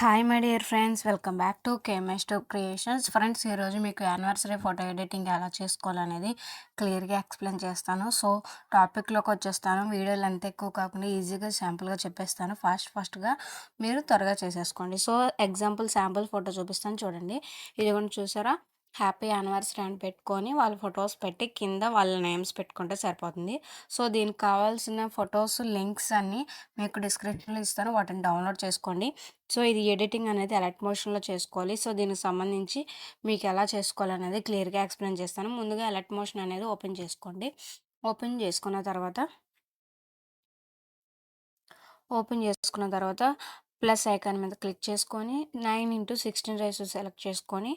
Hi my dear friends welcome back to KMS creations friends ఈరోజు మీకు anniversary photo editing ఎలా చేసుకోవాలనేది క్లియర్గా ఎక్స్ప్లెయిన్ చేస్తాను. సో టాపిక్లోకి వచ్చేస్తాను. వీడియోలు అంత ఎక్కువ కాకుండా ఈజీగా శాంపుల్గా చెప్పేస్తాను. ఫాస్ట్ ఫాస్ట్గా మీరు త్వరగా చేసేసుకోండి. సో ఎగ్జాంపుల్ శాంపుల్ ఫోటో చూపిస్తాను. చూడండి. ఇది కూడా చూసారా? హ్యాపీ యానివర్సరీ అని పెట్టుకొని వాళ్ళ ఫొటోస్ పెట్టి కింద వాళ్ళ నేమ్స్ పెట్టుకుంటే సరిపోతుంది. సో దీనికి కావాల్సిన ఫొటోస్ లింక్స్ అన్నీ మీకు డిస్క్రిప్షన్లో ఇస్తాను. వాటిని డౌన్లోడ్ చేసుకోండి. సో ఇది ఎడిటింగ్ అనేది ఎలక్ట్ మోషన్లో చేసుకోవాలి. సో దీనికి సంబంధించి మీకు ఎలా చేసుకోవాలనేది క్లియర్గా ఎక్స్ప్లెయిన్ చేస్తాను. ముందుగా ఎలక్ట్ మోషన్ అనేది ఓపెన్ చేసుకోండి. ఓపెన్ చేసుకున్న తర్వాత ఓపెన్ చేసుకున్న తర్వాత ప్లస్ ఐకాన్ మీద క్లిక్ చేసుకొని నైన్ ఇంటూ సిక్స్టీన్ రైస్ సెలెక్ట్ చేసుకొని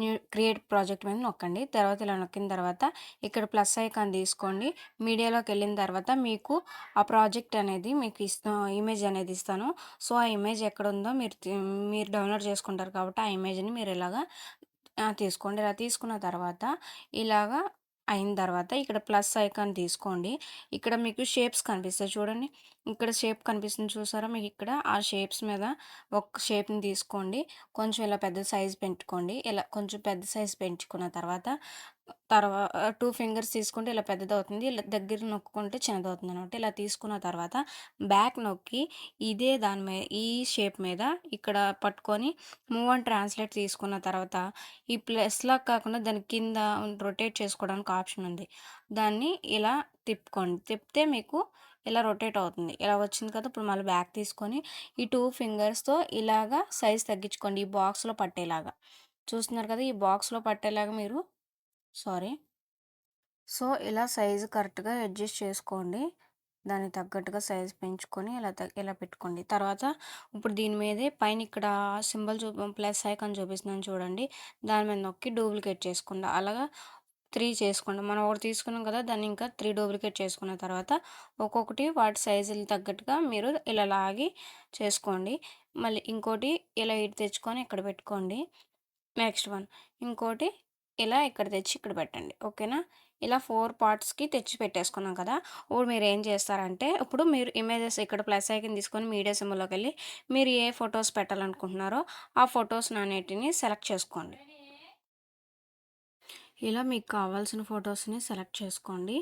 న్యూ క్రియేట్ ప్రాజెక్ట్ మీద నొక్కండి. తర్వాత ఇలా నొక్కిన తర్వాత ఇక్కడ ప్లస్ ఐకాన్ తీసుకోండి. మీడియాలోకి వెళ్ళిన తర్వాత మీకు ఆ ప్రాజెక్ట్ అనేది మీకు ఇస్తా ఇమేజ్ అనేది ఇస్తాను. సో ఆ ఇమేజ్ ఎక్కడ ఉందో మీరు మీరు డౌన్లోడ్ చేసుకుంటారు కాబట్టి ఆ ఇమేజ్ని మీరు ఇలాగా తీసుకోండి. ఇలా తీసుకున్న తర్వాత ఇలాగా అయిన తర్వాత ఇక్కడ ప్లస్ ఐకాన్ తీసుకోండి. ఇక్కడ మీకు షేప్స్ కనిపిస్తాయి చూడండి. ఇక్కడ షేప్ కనిపిస్తుంది చూసారా? మీకు ఇక్కడ ఆ షేప్స్ మీద ఒక షేప్ని తీసుకోండి. కొంచెం ఇలా పెద్ద సైజ్ పెంచుకోండి ఇలా కొంచెం పెద్ద సైజ్ పెంచుకున్న తర్వాత తర్వాత టూ ఫింగర్స్ తీసుకుంటే ఇలా పెద్దదవుతుంది. ఇలా దగ్గర నొక్కుంటే చిన్నదవుతుంది అనమాట ఇలా తీసుకున్న తర్వాత బ్యాక్ నొక్కి ఇదే దాని మీద ఈ షేప్ మీద ఇక్కడ పట్టుకొని మూవ్ అండ్ ట్రాన్స్లేట్ తీసుకున్న తర్వాత ఈ ప్లస్లా కాకుండా దాని కింద రొటేట్ చేసుకోవడానికి ఆప్షన్ ఉంది. దాన్ని ఇలా తిప్పుకోండి. తిప్పితే మీకు ఇలా రొటేట్ అవుతుంది. ఇలా వచ్చింది కదా ఇప్పుడు మళ్ళీ బ్యాక్ తీసుకొని ఈ టూ ఫింగర్స్తో ఇలాగా సైజ్ తగ్గించుకోండి. ఈ బాక్స్లో పట్టేలాగా. చూస్తున్నారు కదా ఈ బాక్స్లో పట్టేలాగా మీరు సారీ. సో ఇలా సైజు కరెక్ట్గా అడ్జస్ట్ చేసుకోండి. దానికి తగ్గట్టుగా సైజ్ పెంచుకొని ఇలా ఇలా పెట్టుకోండి. తర్వాత ఇప్పుడు దీని మీదే పైన ఇక్కడ సింబల్ చూ ప్లస్ ఐకాన్ చూపిస్తున్నాను చూడండి. దాని మీద నొక్కి డూప్లికేట్ చేసుకోండి అలాగా త్రీ చేసుకోండి. మనం ఒకటి తీసుకున్నాం కదా దాన్ని ఇంకా త్రీ డూప్లికేట్ చేసుకున్న తర్వాత ఒక్కొక్కటి వాటి సైజులు తగ్గట్టుగా మీరు ఇలా లాగి చేసుకోండి. మళ్ళీ ఇంకోటి ఇలా ఇటు తెచ్చుకొని ఇక్కడ పెట్టుకోండి. Next one. ఇంకోటి ఇలా ఇక్కడ తెచ్చి ఇక్కడ పెట్టండి. ఓకేనా? ఇలా ఫోర్ పార్ట్స్కి తెచ్చి పెట్టేసుకున్నాం కదా? ఇప్పుడు మీరు ఏం చేస్తారంటే ఇప్పుడు మీరు ఇమేజెస్ ఇక్కడ ప్లస్ ఐకన్ తీసుకొని మీడియా సిమ్లోకి వెళ్ళి మీరు ఏ ఫొటోస్ పెట్టాలనుకుంటున్నారో ఆ ఫొటోస్ అనేటిని సెలెక్ట్ చేసుకోండి. ఇలా మీకు కావాల్సిన ఫొటోస్ని సెలెక్ట్ చేసుకోండి.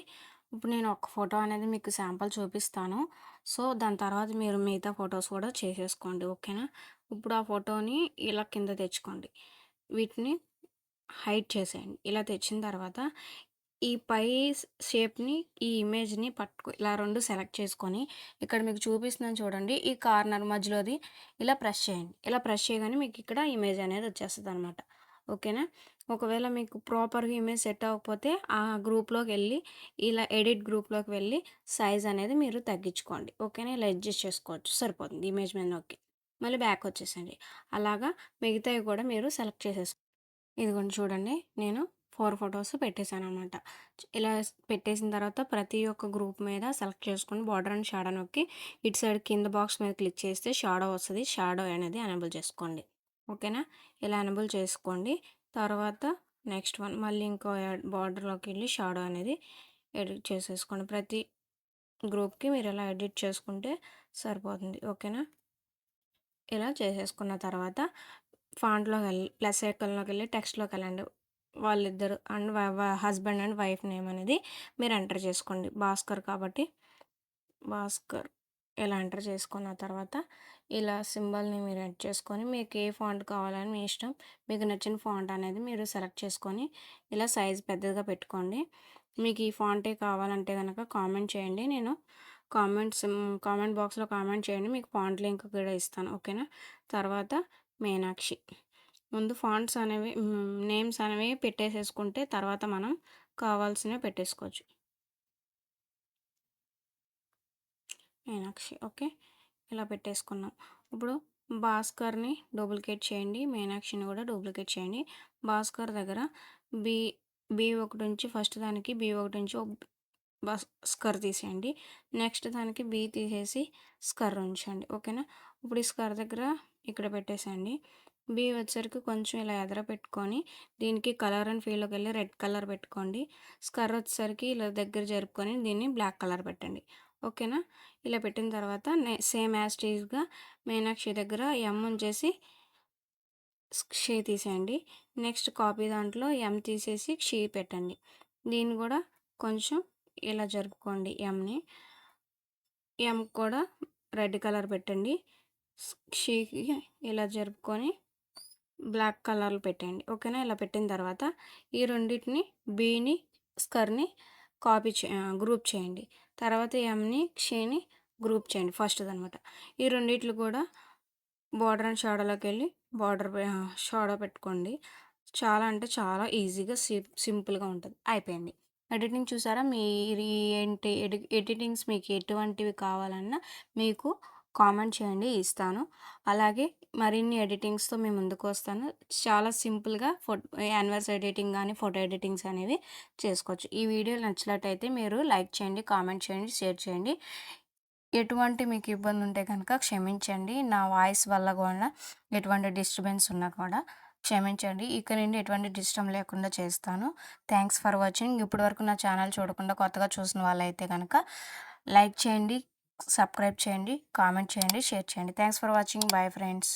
ఇప్పుడు నేను ఒక ఫోటో అనేది మీకు శాంపుల్ చూపిస్తాను. సో దాని తర్వాత మీరు మిగతా ఫొటోస్ కూడా చేసేసుకోండి. ఓకేనా? ఇప్పుడు ఆ ఫోటోని ఇలా కింద తెచ్చుకోండి. వీటిని హైడ్ చేసేయండి. ఇలా తెచ్చిన తర్వాత ఈ పై షేప్ని ఈ ఇమేజ్ని పట్టుకు ఇలా రెండు సెలెక్ట్ చేసుకొని ఇక్కడ మీకు చూపిస్తున్నాను చూడండి. ఈ కార్నర్ మధ్యలోది ఇలా ప్రెస్ చేయండి. ఇలా ప్రెస్ చేయగానే మీకు ఇక్కడ ఇమేజ్ అనేది వచ్చేస్తుంది అనమాట ఓకేనా? ఒకవేళ మీకు ప్రాపర్గా ఇమేజ్ సెట్ అవ్వకపోతే ఆ గ్రూప్లోకి వెళ్ళి ఇలా ఎడిట్ గ్రూప్లోకి వెళ్ళి సైజ్ అనేది మీరు తగ్గించుకోండి. ఓకేనా? ఇలా అడ్జస్ట్ చేసుకోవచ్చు. సరిపోతుంది. ఇమేజ్ మీద ఓకే మళ్ళీ బ్యాక్ వచ్చేసండి. అలాగా మిగతావి కూడా మీరు సెలెక్ట్ చేసేసుకోండి ఇదిగోండి చూడండి నేను ఫోర్ ఫొటోస్ పెట్టేశాను అనమాట ఇలా పెట్టేసిన తర్వాత ప్రతి ఒక్క గ్రూప్ మీద సెలెక్ట్ చేసుకుని బార్డర్ అండ్ షాడో నొక్కి ఇటు సైడ్ కింద బాక్స్ మీద క్లిక్ చేస్తే షాడో వస్తుంది షాడో అనేది ఎనేబుల్ చేసుకోండి. ఓకేనా? ఇలా ఎనేబుల్ చేసుకోండి. తర్వాత నెక్స్ట్ వన్ మళ్ళీ ఇంకో బార్డర్లోకి వెళ్ళి షాడో అనేది ఎడిట్ చేసేసుకోండి. ప్రతి గ్రూప్కి మీరు ఇలా ఎడిట్ చేసుకుంటే సరిపోతుంది. ఓకేనా? ఇలా చేసేసుకున్న తర్వాత ఫాంట్లోకి వెళ్ళి ప్లస్ ఐకన్లోకి వెళ్ళి టెక్స్ట్లోకి వెళ్ళండి వాళ్ళిద్దరు and husband and wife name అనేది మీరు ఎంటర్ చేసుకోండి. భాస్కర్ కాబట్టి. భాస్కర్ ఇలా ఎంటర్ చేసుకున్న తర్వాత ఇలా సింబల్ని మీరు ఎడ్ చేసుకొని మీకు ఏ ఫాంట్ కావాలని మీ ఇష్టం మీకు నచ్చిన ఫాంట్ అనేది మీరు సెలెక్ట్ చేసుకొని ఇలా సైజ్ పెద్దదిగా పెట్టుకోండి. మీకు ఈ ఫాంటే కావాలంటే కనుక కామెంట్ చేయండి. నేను కామెంట్స్ కామెంట్ బాక్స్లో కామెంట్ చేయండి. మీకు ఫాంట్ లింక్ కూడా ఇస్తాను. ఓకేనా? తర్వాత మీనాక్షి. ముందు ఫాంట్స్ అనేవి నేమ్స్ అనేవి పెట్టేసేసుకుంటే తర్వాత మనం కావాల్సినవి పెట్టేసుకోవచ్చు. మీనాక్షి ఓకే. ఇలా పెట్టేసుకున్నాం. ఇప్పుడు భాస్కర్ని డూప్లికేట్ చేయండి. మీనాక్షిని కూడా డూప్లికేట్ చేయండి. భాస్కర్ దగ్గర బి బి ఒకటి నుంచి ఫస్ట్ దానికి బి ఒకటి నుంచి స్కర్ తీసేయండి. నెక్స్ట్ దానికి బి తీసేసి స్కర్ ఉంచండి. ఓకేనా? ఇప్పుడు ఈ స్కర్ దగ్గర ఇక్కడ పెట్టేసేయండి. బి వచ్చరికి కొంచెం ఇలా ఎదర పెట్టుకొని దీనికి కలర్ అండ్ ఫీల్డ్కి వెళ్ళి రెడ్ కలర్ పెట్టుకోండి. స్కర్ వచ్చేసరికి ఇలా దగ్గర జరుపుకొని దీన్ని బ్లాక్ కలర్ పెట్టండి. ఓకేనా? ఇలా పెట్టిన తర్వాత సేమ్ యాజ్ టీజ్గా మీనాక్షి దగ్గర ఎమ్ ఉంచేసి షీ తీసేయండి. నెక్స్ట్ కాపీ దాంట్లో ఎమ్ తీసేసి షీ పెట్టండి. దీన్ని కూడా కొంచెం ఇలా జరుపుకోండి ఎమ్ని ఎమ్ కూడా రెడ్ కలర్ పెట్టండి. షీకి ఇలా జరుపుకొని బ్లాక్ కలర్లు పెట్టండి ఓకేనా? ఇలా పెట్టిన తర్వాత ఈ రెండింటిని బీని స్కర్ని కాపీ చే గ్రూప్ చేయండి. తర్వాత ఎంని క్షీని గ్రూప్ చేయండి. ఫస్ట్ది అనమాట ఈ రెండిట్లు కూడా బార్డర్ అండ్ షాడోలోకి వెళ్ళి బార్డర్ షాడో పెట్టుకోండి. చాలా అంటే చాలా ఈజీగా సింపుల్గా ఉంటుంది. అయిపోయింది. ఎడిటింగ్ చూసారా? మీ ఏంటి ఎడి ఎడిటింగ్స్ మీకు ఎటువంటివి కావాలన్నా మీకు కామెంట్ చేయండి ఇస్తాను. అలాగే మరిన్ని ఎడిటింగ్స్తో మేము ముందుకు వస్తాను. చాలా సింపుల్గా ఫోటో యానివర్స్ ఎడిటింగ్ కానీ ఫోటో ఎడిటింగ్స్ అనేవి చేసుకోవచ్చు. ఈ వీడియో నచ్చినట్టయితే మీరు లైక్ చేయండి కామెంట్ చేయండి షేర్ చేయండి. ఎటువంటి మీకు ఇబ్బంది ఉంటే కనుక క్షమించండి. నా వాయిస్ వల్ల కూడా ఎటువంటి డిస్టర్బెన్స్ ఉన్నా కూడా క్షమించండి. ఇక్కడ నుండి ఎటువంటి డిస్టర్బ్ లేకుండా చేస్తాను. Thanks for watching. ఇప్పటి వరకు నా ఛానల్ చూడకుండా కొత్తగా చూసిన వాళ్ళైతే కనుక లైక్ చేయండి సబ్స్క్రైబ్ చేయండి కామెంట్ చేయండి షేర్ చేయండి. Thanks for watching bye friends